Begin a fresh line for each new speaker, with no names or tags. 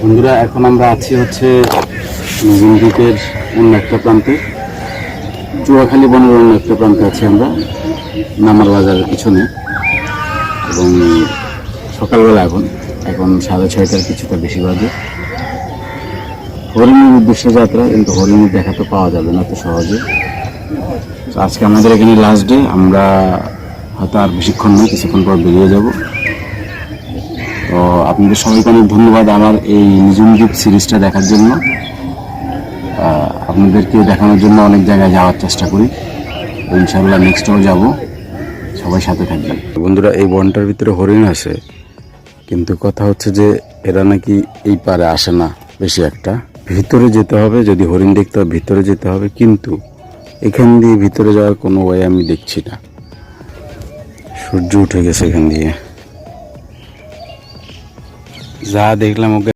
বন্ধুরা, এখন আমরা আছি হচ্ছে নতুন দ্বীপের অন্য একটা প্রান্তে। চুয়াখালী বনের অন্য একটা প্রান্তে আছি আমরা, নামার বাজারের পিছনে। এবং সকালবেলা এখন এখন সাড়ে ছয়টার কিছুটা বেশি বাজে। হরিণের উদ্দেশ্যে যাত্রা, কিন্তু হরিণের দেখা তো পাওয়া যাবে না তো সহজে। আজকে আমাদের এখানে লাস্ট ডে আমরা হয়তো আর বেশিক্ষণ নয়, কিছুক্ষণ পর বেরিয়ে যাব। তো আপনাদের সবাইকে অনেক ধন্যবাদ আমার এই নিজুম দ্বীপ সিরিজটা দেখার জন্য। আপনাদেরকে দেখানোর জন্য অনেক জায়গায় যাওয়ার চেষ্টা করি। তো ইনশাআল্লাহ নেক্সটও যাব। সবাই সাথে থাকবেন। বন্ধুরা, এই বনটার ভিতরে হরিণ আছে। কিন্তু কথা হচ্ছে যে, এরা নাকি এই পারে আসে না বেশি একটা। ভিতরে যেতে হবে, যদি হরিণ দেখতে হবে ভিতরে যেতে হবে। কিন্তু এখান দিয়ে ভিতরে যাওয়ার কোনো ওয়ে আমি দেখছি না। সূর্য উঠে গেছে এখান দিয়ে। যা দেখলাম ওকে